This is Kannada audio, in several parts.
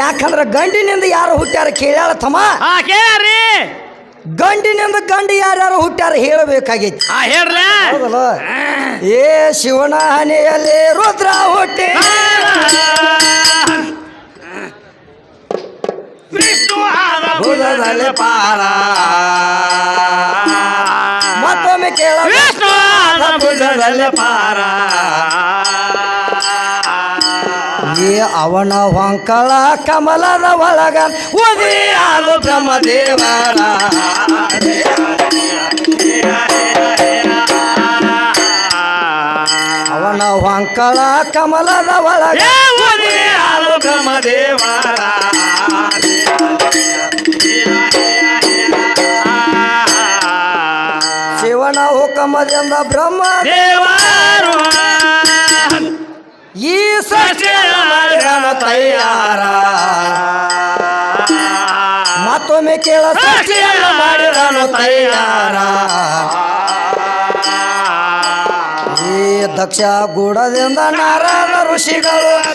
ಯಾಕಂದ್ರ ಗಂಡಿನಿಂದ ಯಾರು ಹುಟ್ಟ್ಯಾರ ಕೇಳ್ಯಾಳ ತಮ್ಮ? ಹಾ ಕೇಳ್ರಿ ಗಂಡಿನಿಂದ ಗಂಡು ಯಾರ್ಯಾರು ಹುಟ್ಟ್ಯಾರ ಹೇಳಬೇಕಾಗೈತಿ. ಹಾ ಹೇಳ್ರ. ಹೌದಲ್ಲ? ಏ ಶಿವನ ಹನೆಯಲ್ಲಿ ರುದ್ರ ಹುಟ್ಟಿ. ವಿಷ್ಣು ಆದ ಭುಜದಲ್ಲಿ ಪಾರ. ಮತ್ತೊಮ್ಮೆ ಕೇಳ ವಿಷ್ಣು ಆದ ಭುಜದಲ್ಲಿ ಪಾರ. ಅವನ ಹೊಂಕಳ ಕಮಲದ ಒಳಗ ಉದಿ ಆಲು ಬ್ರಹ್ಮದೇವರ ಅವನ ಹೊಂಕಳ ಕಮಲದ ಒಳಗ ಯಾವುದೇ ಆಲು ಬ್ರಹ್ಮದೇವರ ಶಿವನ ಹುಕಮದಿಂದ ಬ್ರಹ್ಮ ದೇವರು ಈ ಸೃಷ್ಟಿ ಮಾಡ್ಯಾನ ತಯಾರ. ಮತ್ತೊಮ್ಮೆ ಕೇಳ ಸೃಷ್ಟಿಯನ್ನು ಮಾಡಿದನು ತಯಾರ. ಈ ದಕ್ಷ ಗೂಡದಿಂದ ನಾರಾಯಣ ಋಷಿಗಳು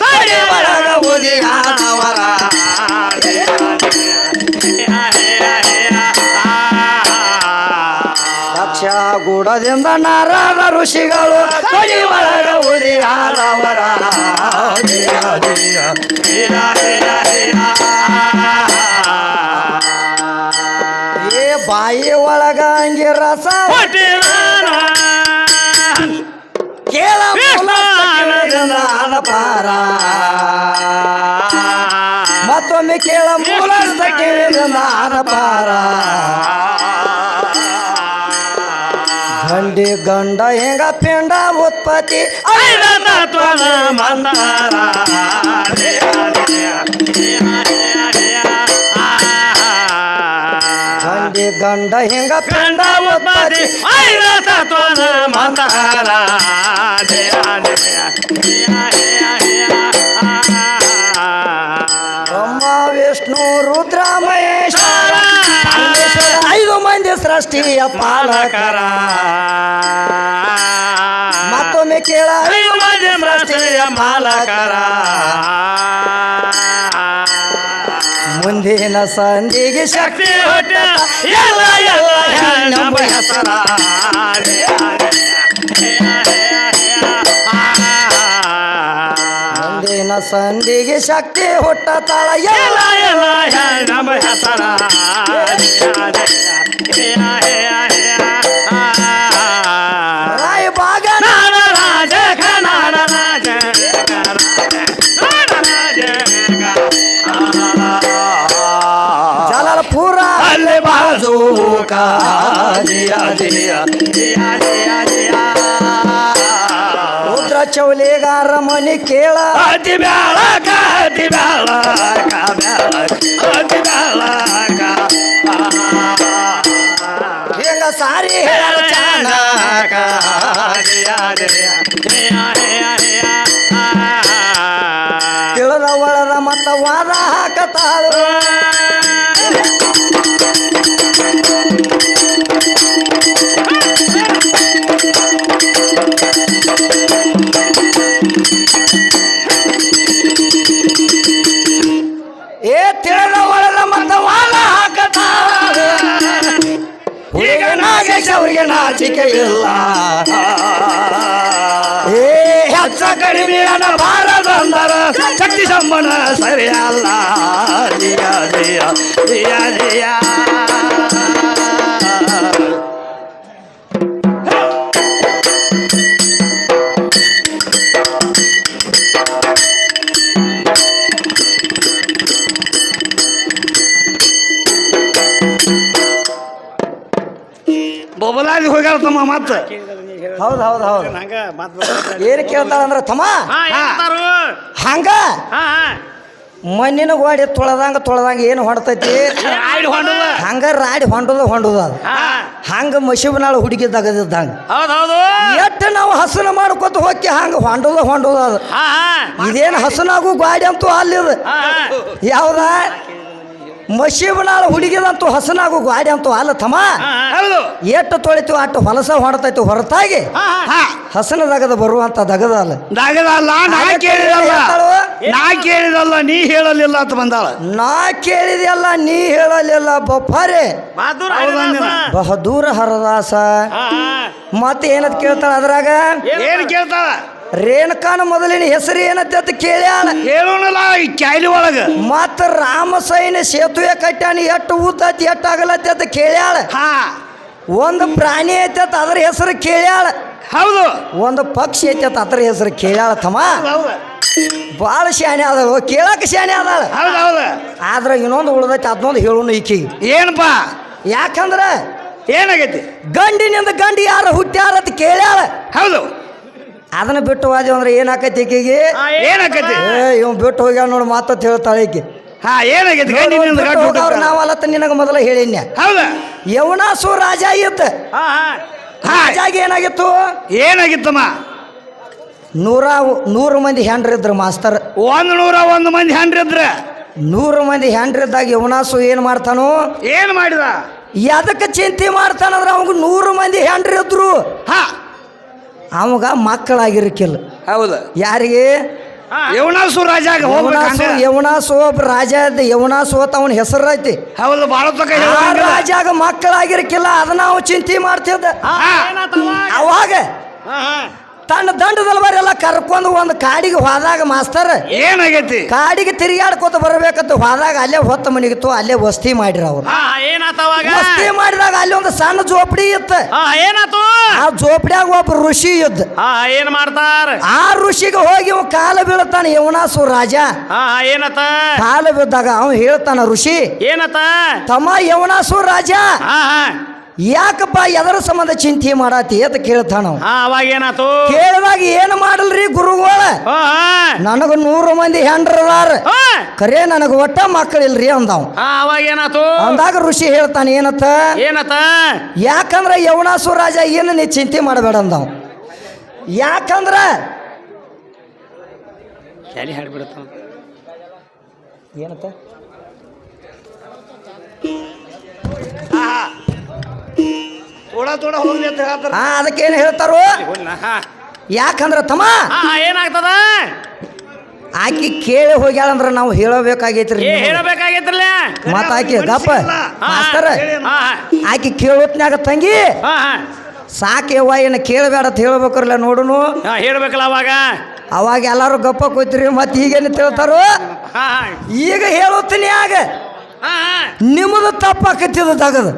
ದಕ್ಷ ಗೂಡದಿಂದ ನಾರಾಯಣ ಋಷಿಗಳು ತಡಿ ರಸ. ಕೇಳ ಪಾರ ಮತ್ತೊಮ್ಮೆ ಕೇಳ ಮೂಲ ಪಾರ ಗಂಡಿ ಗಂಡ ಹೆಂಗ ಪಿಂಡ ಉತ್ಪತ್ತಿ ಗಂಡಿ ಗಂಡ ಹೆಂಗ ಪಿಂಡ ಉತ್ಪತ್ತಿ ಬ್ರಹ್ಮ ವಿಷ್ಣು ರುದ್ರ ಮಹೇಶ. ಐದು ಮಂದಿ ಸೃಷ್ಟಿಯ ಪಾಲಕರ. ಮತ್ತೊಮ್ಮೆ ಕೇಳ. ಐದು ಮಂದಿ ಸೃಷ್ಟಿಯ ಪಾಲಕರ. ಮುಂದಿನ ಸಂಧಿಗೆ ಶಕ್ತಿ ಹೊಟ್ಟ. ಎಲ್ಲ ಎಲ್ಲ ಹೆಣ್ಣು ಹೆಸರ ಮುಂದಿನ ಸಂಧಿಗೆ ಶಕ್ತಿ ಹುಟ್ಟ ತಾಳ. ಎಲ್ಲ ರಾಯ ಮನಿ ಕೇಳ. ಅತಿ ಬ್ಯಾಳಕ ಅತಿ ಬ್ಯಾಳಕ ಬ್ಯಾಳಕ ಅತಿ ಬ್ಯಾಳಕ. ಹೆಂಗ ಸಾರಿ ಹೇಳ ಚಾಣಕ. ಈಗ ನಾಗೇಶ್ ಅವ್ರಿಗೆ ನಾಚಿಕೆ ಇಲ್ಲ ಏ, ಹೆಚ್ಚ ಕಡಿಮೆ ಅನ ಬಾರದಂದರ ಶಕ್ತಿ ಸಂಬಂಧ ಸರಿಯಲ್ಲ. ಜಿಯ ಜಿಯ ಜಿಯ ಜಿಯ ತಮ್ಮ ಮತ್ತೆ ಹೌದು ಹೌದು ಹೌದು. ಹಂಗ ಏನು ಕೇಳ್ತಾಳಂದ್ರ ತಮ್ಮ? ಹಂಗ? ಮಣ್ಣಿನ ಗೋಡಿ ತೊಳೆದಂಗ ತೊಳೆದಂಗ ಏನು ಹೊಡ್ತೈತಿ ಹಂಗ ರಾಡಿ ಹೊಂಡದ ಹೊಂಡದ ಅದು. ಹಂಗ ಮಶಿಬನಾಳ ಹುಡುಗಿ ತಗದಿದ್ದಂಗ. ಎಷ್ಟು ನಾವು ಹಸನ ಮಾಡ್ಕೊತ ಹೋಗಿ ಹಂಗ ಹೊಂಡದ ಹೊಂಡದ ಅದು. ಇದೇನು ಹಸನಾಗು ಗಾಡಿ ಅಂತೂ ಅಲ್ಲಿದ. ಯಾವ್ದ? ಮಶೀಬನಾಳ ಹುಡುಗಿದಂತೂ ಹಸನಾಗು ಗಾಡಿ ಅಂತೂ ಅಲ್ಲ ತಮ್ಮ. ಹೌದು. ಎಷ್ಟು ತೊಳಿತು ಅಟ್ಟು ಹೊಲಸ ಹೊಡತೈತಿ ಹೊರತಾಗಿ. ಹಾ ಹಸನ ದಗದ ಬರುವಂತ ದಗದ ಅಲ್ಲ ದಗದಲ್ಲ ನಾ ಕೇಳಿದಲ್ಲ. ನಾ ಕೇಳಿದಲ್ಲ ನೀ ಹೇಳಲಿಲ್ಲ ಅಂತ ಬಂದಾಳ. ನಾ ಕೇಳಿದೆಲ್ಲ ನೀ ಹೇಳಲಿಲ್ಲ ನೀನು? ಬಹದೂರ ಹರದಾಸ. ಮತ್ತೆ ಏನದ್ ಕೇಳ್ತಾಳ ಅದ್ರಾಗ? ಏನ್ ಕೇಳ್ತಾಳ? ರೇಣುಕಾನ ಮೊದಲಿನ ಹೆಸರು ಏನಂತ ಅಂತ ಕೇಳ್ಯಾಳ ಹೇಳೋಣಲ್ಲ ಈ ಕ್ಯಾಲಿ ಒಳಗ. ಮತ್ತ ರಾಮಸೈನ ಸೇತುವೆ ಕಟ್ಯಾನ ಎಷ್ಟು ಉದ್ದತಿ ಎಷ್ಟು ಆಗಲತ್ತೆ ಅಂತ ಕೇಳ್ಯಾಳ ಹಾ. ಒಂದು ಪ್ರಾಣಿ ಐತೆ ಅಂತ ಅದ್ರ ಹೆಸರು ಕೇಳ್ಯಾಳ ಹೌದು. ಒಂದು ಪಕ್ಷಿ ಐತೆ ಅಂತ ಅದ್ರ ಹೆಸರು ಕೇಳ್ಯಾಳ ತಮ್ಮ. ಹೌದು ಭಾಳ ಶಾನೆ ಅದಾಳು ಕೇಳಕ್ಕೆ ಶಾನೆ ಅದಾಳ ಹೌದು ಹೌದು. ಆದ್ರೆ ಇನ್ನೊಂದು ಉಳ್ದೈತಿ ಅದನ್ನೊಂದು ಹೇಳೋಣ ಈಕಿಗೆ ಏನಪ್ಪ? ಯಾಕಂದ್ರೆ ಏನಾಗೈತಿ? ಗಂಡಿನಿಂದ ಗಂಡಿ ಯಾರು ಹುಟ್ಟ್ಯಾರ ಅಂತ ಕೇಳ್ಯಾಳ ಹೌದು. ಅದನ್ನ ಬಿಟ್ಟು ಹೋದ ಅಂದ್ರೆ ಏನಾಕೈತಿ ಈಕಿಗೆ? ಏನಾಕೈತಿ ಏ ಇವ್ ಬಿಟ್ಟು ಹೋಗ್ಯಾವ ನೋಡಿ ಮಾತತ್ ಹೇಳ್ತಾಳೆ ಈಕಿ. ಹಾ ಏನಾಗೈತಿ ಹೋಗವ್ರು. ನಾವಲ್ಲತ್ತ ನಿನಗೆ ಮೊದಲ ಹೇಳಿನ್ಯ. ಹೌದಾ? ಯವನಾಸು ರಾಜ ಇತ್ತ ಹಾ ರಾಜಾಗ ಏನಾಗಿತ್ತು? ಏನಾಗಿತ್ತಮ್ಮ? ನೂರ ನೂರು ಮಂದಿ ಹೆಂಡ್ರಿದ್ರು ಮಾಸ್ತರ್. ಒಂದು ನೂರ ಒಂದು ಮಂದಿ ಹಂಡ್ರಿದ್ರ? ನೂರು ಮಂದಿ ಹೆಂಡ್ರಿದ್ದಾಗ ಯವನಾಸು ಏನು ಮಾಡ್ತಾನೋ? ಏನ್ ಮಾಡಿದ? ಎದಕ್ಕೆ ಚಿಂತೆ ಮಾಡ್ತಾನಂದ್ರೆ ಅವಾಗ ನೂರು ಮಂದಿ ಹೆಂಡ್ರಿದ್ರು. ಹಾ. ಅವಾಗ ಮಕ್ಕಳಾಗಿರ್ಕಿಲ್ಲ. ಹೌದು. ಯಾರಿಗೆ? ಯವನಾಸು ರಾಜ ಯವನಾಸು ಹೋಗ್ಬೇಕು ಯವನಾಸು ಒಬ್ಬ ರಾಜ ಇದ್ದ ಯವನಾಸು ಅಂತ ಅವನ ಹೆಸರು ಐತಿ. ಹೌದು ಆ ರಾಜಾಗ ಮಕ್ಕಳಾಗಿರ್ಕಿಲ್ಲ ಅದನ್ನ ಅವ ಚಿಂತೆ ಮಾಡ್ತಿದ್ದ. ಅವಾಗ ತನ್ನ ದಂಡದಲ್ವರೆಲ್ಲ ಕರ್ಕೊಂಡು ಒಂದು ಕಾಡಿಗೆ ಹೋದಾಗ ಮಾಸ್ತರ್ ಏನಾಗೈತಿ? ಕಾಡಿಗೆ ತಿರುಗಾಡ್ಕೋತ ಬರ್ಬೇಕಂತ ಹೋದಾಗ ಅಲ್ಲೇ ಹೊತ್ತ ಮನಿಗಿತ್ತು ಅಲ್ಲೇ ವಸ್ತಿ ಮಾಡಿರ ಅವ್ರು. ಏನಾತವಾಗ ವಸ್ತಿ ಮಾಡಿದಾಗ ಅಲ್ಲಿ ಒಂದು ಸಣ್ಣ ಜೋಪಡಿ ಇತ್ತು. ಏನಾತು? ಆ ಜೋಪಡಿಯಾಗ ಒಬ್ಬ ಋಷಿ ಇದ್ದ. ಏನ್ ಮಾಡ್ತಾರ? ಆ ಋಷಿಗೆ ಹೋಗಿ ಇವ ಕಾಲ ಬೀಳ್ತಾನೆ ಯವನಾಸು ರಾಜ. ಏನತ? ಕಾಲ ಬಿದ್ದಾಗ ಅವನು ಹೇಳ್ತಾನ ಋಷಿ ಏನತ? ತಮ್ಮ ಯವನಾಸು ರಾಜ. ಯಾಕಪ್ಪ ಎದರ ಸಂಬಂಧ ಚಿಂತೆ ಮಾಡಾತಿ ಅಂತ ಕೇಳ್ತಾನ ಅವಾಗ ಏನಾತು? ಕೇಳಿದಾಗ ಏನು ಮಾಡಲ್ರಿ ಗುರುಗಳ? ನನಗ ನೂರು ಮಂದಿ ಹೆಂಡ್ರದಾರ. ಕರೆ ನನಗ ಒಟ್ಟ ಮಕ್ಕಳಿಲ್ರಿ ಅಂದಾವ್. ಅವಾಗ ಏನಾತು? ಅಂದಾಗ ಋಷಿ ಹೇಳ್ತಾನೆ ಏನತ್ತ? ಏನತ್ತ? ಯಾಕಂದ್ರ ಯವನಾಸು ರಾಜ ಏನು ನೀ ಚಿಂತೆ ಮಾಡಬೇಡ ಅಂದಾವ್. ಯಾಕಂದ್ರ ಹಾಡ್ಬಿಡತ್ತ ಏನತ್ತ? ತೋಡ ತೋಡ ಹೋಗ್ಲಿ ಅಂತ ಹೇಳ್ತಾರ. ಹಾ ಅದಕ್ಕೇನು ಹೇಳ್ತಾರೋ? ಯಾಕಂದ್ರೆ ತಮ್ಮ? ಹಾ ಏನಾಗ್ತದ? ಆಕಿ ಕೇಳಿ ಹೋಗ್ಯಾಳಂದ್ರ ನಾವು ಹೇಳಬೇಕಾಗೈತ್ರಿ. ಹೇಳಬೇಕಾಗೈತ್ರಲ್ಲ? ಮತ್ತ ಆಕಿ ಗಪ್ಪ ಹಾ ಮಾಸ್ತರ ಹಾ ಆಕಿ ಕೇಳೋತ್ನ್ಯಾಗ ತಂಗಿ ಹಾ ಹಾ. ಏನು ಕೇಳಬೇಡ ಅಂತ ಹೇಳ್ಬೇಕ್ರಲ್ಲ ನೋಡುನು? ಹೇಳ್ಬೇಕಲ್ಲ ಅವಾಗ. ಅವಾಗ ಎಲ್ಲಾರು ಗಪ್ಪ ಕೂತ್ರಿ ಮತ್ತೆ ಈಗೇನು ತಿಳ್ತಾರೋ? ಈಗ ಹೇಳುತ್ತೀನಿ ಆಗ ನಿಮ್ಮದು ತಪ್ಪಾಕತ್ತಿದ ತಗದು.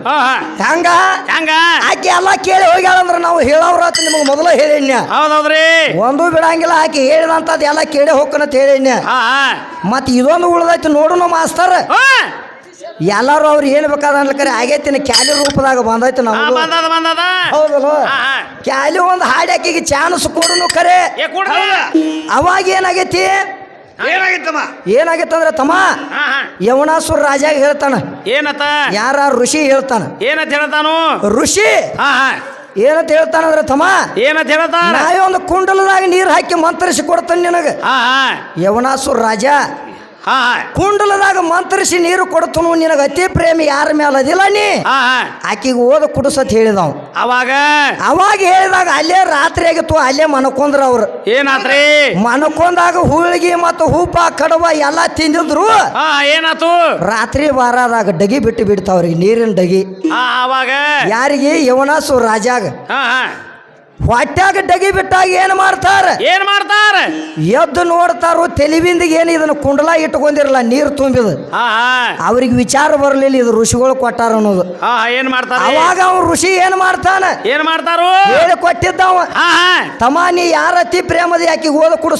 ಹೆಂಗ? ಹೆಂಗ? ಆಕೆ ಎಲ್ಲ ಕೇಳಿ ಹೋಗ್ಯಾಳಂದ್ರ ನಾವು ಹೇಳವ್ರಾತ ನಿಮಗೆ ಮೊದಲ ಹೇಳಿನ್ಯ ಹೌದೌದ್ರಿ. ಒಂದು ಬಿಡಂಗಿಲ್ಲ ಆಕೆ ಹೇಳಿದಂತ ಎಲ್ಲ ಕೇಳಿ ಹೋಗ್ಕನತ್ ಹೇಳಿನ್ಯ ಹಾ ಹಾ. ಮತ್ತೆ ಇದೊಂದು ಉಳ್ದೈತಿ ನೋಡು ಮಾಸ್ತರ್. ಹಾ. ಎಲ್ಲಾರು ಅವ್ರು ಹೇಳ್ಬೇಕಾದ ಬೇಕಾದ ಅನ್ಲಕರೆ ಆಗೈತಿನ ಕ್ಯಾಲಿ ರೂಪದಾಗ ಬಂದೈತಿ ನಾವು ಹೌದಲ್ಲ? ಕ್ಯಾಲಿ ಒಂದು ಹಾಡಿ ಆಕಿಗೆ ಚಾನ್ಸ್ ಕೊಡುನು ಕರೆ. ಅವಾಗ ಏನಾಗೈತಿ? ಏನಾಗಿತ್ತಮ್ಮ? ಏನಾಗಿತ್ತಂದ್ರೆ ತಮ್ಮ ಯವನಾಸುರ ರಾಜಾಗ ಹೇಳ್ತಾನ. ಏನತ? ಯಾರ ಋಷಿ ಹೇಳ್ತಾನ. ಏನಂತ ಹೇಳ್ತಾನು? ಋಷಿ. ಏನಂತ ಹೇಳ್ತಾನಂದ್ರ ತಮ್ಮ ಏನಂತ ಹೇಳ್ತಾನ? ನಾವೇ ಒಂದು ಕುಂಡಲದಾಗ ನೀರು ಹಾಕಿ ಮಂತ್ರಿಸಿ ಕೊಡ್ತಾನೆ ನಿನಗೆ. ಯವನಾಸುರ ರಾಜ ಹಾ ಕುಂಡಲದಾಗ ಮಂತ್ರಿಸಿ ನೀರು ಕೊಡ್ತನು ನಿನಗ ಅತಿ ಪ್ರೇಮಿ ಯಾರ ಮೇಲೆ ಅದಿಲ್ಲ ನೀ? ಹಾ ಆಕಿಗೆ ಓದ ಕುಡಿಸತ್ ಹೇಳಿದವ್. ಅವಾಗ? ಅವಾಗ ಹೇಳಿದಾಗ ಅಲ್ಲೇ ರಾತ್ರಿ ಆಗಿತ್ತು ಅಲ್ಲೇ ಮನಕೊಂದ್ರ ಅವ್ರು. ಏನಾತ್ರಿ ಮನಕೊಂದಾಗ ಹುಳ್ಗಿ ಮತ್ತು ಹೂಪ ಕಡವ ಎಲ್ಲ ತಿಂದಿದ್ರು. ಹಾ ಏನಾತು? ರಾತ್ರಿ ಬಾರದಾಗ ಡಗಿ ಬಿಟ್ಟು ಬಿಡ್ತಾವ್ರಿಗೆ ನೀರಿನ ಡಗಿ. ಹಾ ಅವಾಗ? ಯಾರಿಗೆ? ಯವನಾಸು ರಾಜಾಗ. ಹಾ ಹಾ. ಹೊಟ್ಯಾಗ ಡಗಿ ಬಿಟ್ಟಾಗ ಏನ್ ಮಾಡ್ತಾರ? ಏನ್ ಮಾಡ್ತಾರ? ಎದ್ದು ನೋಡ್ತಾರೋ ತೆಲಿವಿಂದಿಗೆ ಏನು ಇದನ್ನ ಕುಂಡಲ ಇಟ್ಕೊಂಡಿರಲ್ಲ ನೀರು ತುಂಬಿದ. ಹಾ ಹಾ. ಅವ್ರಿಗೆ ವಿಚಾರ ಬರಲಿಲ್ಲ ಇದು ಋಷಿಗಳು ಕೊಟ್ಟಾರ ಅನ್ನೋದು. ಹಾ ಏನ್ ಮಾಡ್ತಾರ? ಅವಾಗ ಅವ ಋಷಿ ಏನ್ ಮಾಡ್ತಾನ? ಏನ್ ಮಾಡ್ತಾರು? ಹೇಳಿ ಕೊಟ್ಟಿದ್ದವ ಹಾ ಹಾ. ತಮ್ಮ ನೀ ಯಾರ ಅತಿ ಪ್ರೇಮದ ಯಾಕೆ ಓದ ಕುಡಿಸ್